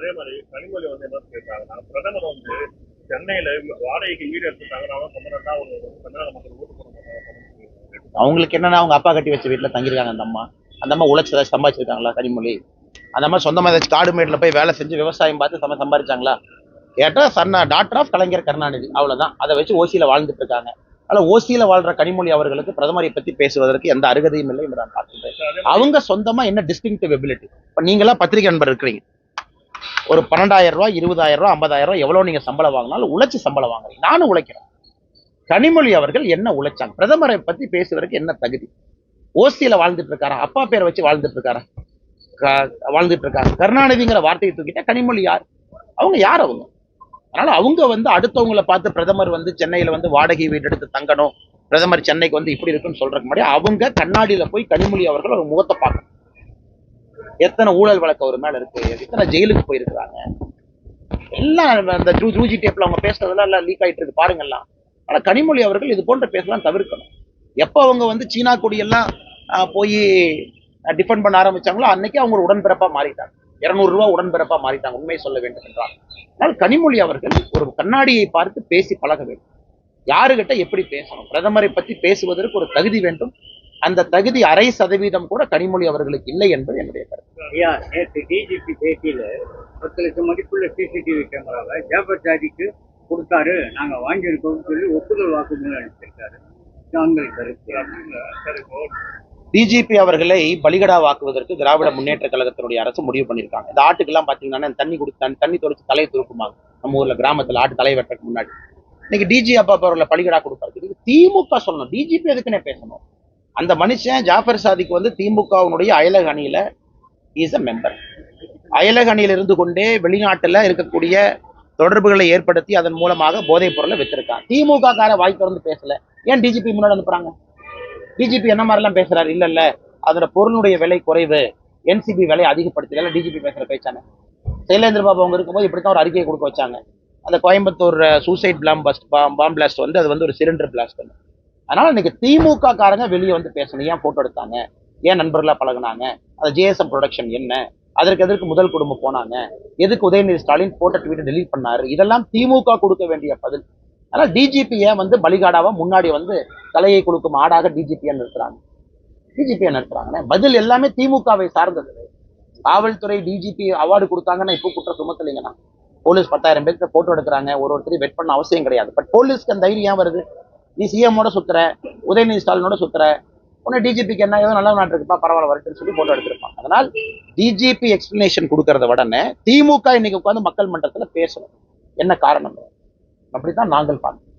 அதே மாதிரி கனிமொழி வந்து என்ன சொல்லியிருக்காங்கன்னா பிரதமர் வந்து சென்னையில வாடகைக்கு வீடு எடுத்துட்டாங்கன்னா சொந்தா ஒரு தமிழக மக்கள் ஓட்டு போட மாட்டாங்க அவங்களுக்கு என்னன்னா அவங்க அப்பா கட்டி வச்ச வீட்டுல தங்கியிருக்காங்க அந்த அம்மா. அந்த அம்மா உழைச்சு ஏதாச்சும் சம்பாதிச்சிருக்காங்களா கனிமொழி? அந்த அம்மா சொந்தமா ஏதாச்சும் காடு மேட்ல போய் வேலை செஞ்சு விவசாயம் பார்த்து சம சம்பாதிச்சாங்களா? கேட்டா சன்னா டாக்டர் ஆஃப் கலைஞர் கருணாநிதி. அவ்வளவுதான். அதை வச்சு ஓசியில வாழ்ந்துட்டு இருக்காங்க. அதனால ஓசியில வாழ்ற கனிமொழி அவர்களுக்கு பிரதமரை பத்தி பேசுவதற்கு எந்த அருகதையும் இல்லை என்று நான் பார்க்கின்றேன். அவங்க சொந்தமா என்ன டிஸ்டிங்டிவ் எபிலிட்டி இப்ப நீங்களா பத்திரிகை நண்பர் இருக்கிறீங்க. ஒரு பன்னெண்டாயிரம் ரூபாய் இருபதாயிரம் ரூபாய் ஐம்பதாயிரம் ரூபாய் எவ்வளோ நீங்க சம்பளம் வாங்கினாலும் உழைச்சி சம்பளம் வாங்குறீங்க. நானும் உழைக்கிறேன். கனிமொழி அவர்கள் என்ன உழைச்சாங்க? பிரதமரை பத்தி பேசுவதற்கு என்ன தகுதி? ஓசியில வாழ்ந்துட்டு இருக்காரா? அப்பா பேரை வச்சு வாழ்ந்துட்டு இருக்காரா? வாழ்ந்துட்டு இருக்காரு? கருணாநிதிங்கிற வார்த்தையை தூக்கிட்டா கனிமொழி யார்? அவங்க யார் அவங்க? அதனால அவங்க வந்து அடுத்தவங்களை பார்த்து பிரதமர் வந்து சென்னையில வந்து வாடகை வீடு எடுத்து தங்கணும். பிரதமர் சென்னைக்கு வந்து இப்படி இருக்குன்னு சொல்றதுக்கு முன்னாடி அவங்க கண்ணாடியில போய் கனிமொழி அவர்கள் ஒரு முகத்தை பார்க்கணும். எத்தனை ஊழல் வழக்கு அவர் மேல இருக்கு? எத்தனை ஜெயிலுக்கு போயிருக்கிறாங்க? எல்லாம் அந்த ஜூ ஜூஜி டேப்ல அவங்க பேசுறதெல்லாம் எல்லாம் லீக் ஆயிட்டு இருக்கு. பாருங்கலாம் ஆனா கனிமொழி அவர்கள் இது போன்ற பேசலாம் தவிர்க்கணும். எப்போ அவங்க வந்து சீனா கொடியெல்லாம் போய் டிஃபெண்ட் பண்ண ஆரம்பிச்சாங்களோ அன்னைக்கு அவங்க உடன்பிறப்பா மாறிட்டாங்க. இருநூறு ரூபா உடன்பிறப்பா மாறிட்டாங்க உண்மையை சொல்ல வேண்டும் என்றால். ஆனால் கனிமொழி அவர்கள் ஒரு கண்ணாடியை பார்த்து பேசி பழக வேண்டும். யாருகிட்ட எப்படி பேசணும்? பிரதமரை பற்றி பேசுவதற்கு ஒரு தகுதி வேண்டும். அந்த தகுதி அரை சதவீதம் கூட கனிமொழி அவர்களுக்கு இல்லை என்பது என்னுடைய கருத்து. ஐயா நேற்று டிஜிபி பேட்டியில பத்து லட்சம் மதிப்புள்ள சிசிடிவி கேமராவை ஜாபர் ஜாதிக்கு கொடுத்தாரு. நாங்க வாங்கியிருக்கோம்னு சொல்லி ஒப்புதல் வாக்குமூலம் இப்போ டிஜிபி அவர்களை பலிகடாவாக்குவதற்கு திராவிட முன்னேற்ற கழகத்தினுடைய அரசு முடிவு பண்ணியிருக்காங்க. இந்த ஆட்டுக்கெல்லாம் பாத்தீங்கன்னா தண்ணி கொடுத்து தண்ணி தொலைச்சு தலையை துருக்குமாங்க நம்ம ஊர்ல கிராமத்துல ஆட்டு தலை வெட்டக்கு முன்னாடி. இன்னைக்கு டிஜி அப்பா அவர்களை பலிகடா கொடுப்பாரு. திமுக சொல்லணும். டிஜிபி எதுக்குன்னே பேசணும். அந்த மனுஷன் ஜாஃபர் சாதிக்கு வந்து திமுகவினுடைய அயலக அணியில இஸ் அ மெம்பர் அயலக அணியில் இருந்து கொண்டே வெளிநாட்டுல இருக்கக்கூடிய தொடர்புகளை ஏற்படுத்தி அதன் மூலமாக போதைப் பொருளை வித்திருக்கான் திமுக கார வாய் திறந்து பேசல. ஏன் டிஜிபி முன்னாடி அனுப்புறாங்க? டிஜிபி என்ன மாதிரிலாம் பேசுறாரு? இல்ல இல்ல. அதோட பொருளுடைய விலை குறைவு. என்சிபி விலை அதிகப்படுத்தல டிஜிபி பேசுற பேச்சானே சைலேந்திர பாபு அவங்க இருக்கும்போது இப்படித்தான் ஒரு அறிக்கையை கொடுக்க வச்சாங்க. அந்த கோயம்புத்தூர் சூசைட் பிளாம் பஸ்ட் பாம் பிளாஸ்ட் வந்து அது வந்து ஒரு சிலிண்டர் பிளாஸ்ட் அதனால இன்னைக்கு திமுக காரங்க வெளியே வந்து பேசணும். ஏன் போட்டோ எடுத்தாங்க? ஏன் நண்பர்களா பழகுனாங்க? அது ஜேஎஸ்எம் ப்ரொடக்ஷன் என்ன? அதற்கு எதற்கு முதல் குடும்பம் போனாங்க? எதுக்கு உதயநிதி ஸ்டாலின் போட்ட ட்வீட்டை டெலீட் பண்ணாரு? இதெல்லாம் திமுக கொடுக்க வேண்டிய பதில். அதனால டிஜிபி ஏன் வந்து பலிகாடாவா முன்னாடி வந்து தலையை கொடுக்கும் ஆடாக டிஜிபியை நிறுத்துறாங்க. டிஜிபியை நிறுத்துறாங்க. பதில் எல்லாமே திமுகவை சார்ந்தது. காவல்துறை டிஜிபி அவார்டு கொடுத்தாங்கன்னா இப்போ குற்றம் சுமத்தலைங்கண்ணா. போலீஸ் பத்தாயிரம் பேருக்கு போட்டோ எடுக்கிறாங்க. ஒரு ஒருத்தரையும் வெட் பண்ண அவசியம் கிடையாது. பட் போலீஸ்க்கு அந்த தைரியம் வருது? நீ சிஎம்மோட சுத்துற உதயநிதி ஸ்டாலினோட சுத்துற உன்னை டிஜிபிக்கு என்ன ஏதோ நல்ல நாட்டு இருக்குப்பா பரவாயில்ல வரட்டுன்னு சொல்லி போட்டோ எடுத்திருப்பான் அதனால் டிஜிபி எக்ஸ்பிளனேஷன் கொடுக்கறத உடனே திமுக இன்னைக்கு உட்கார்ந்து மக்கள் மன்றத்துல பேசணும். என்ன காரணம்? அப்படித்தான் நாங்கள் பார்க்கணும்.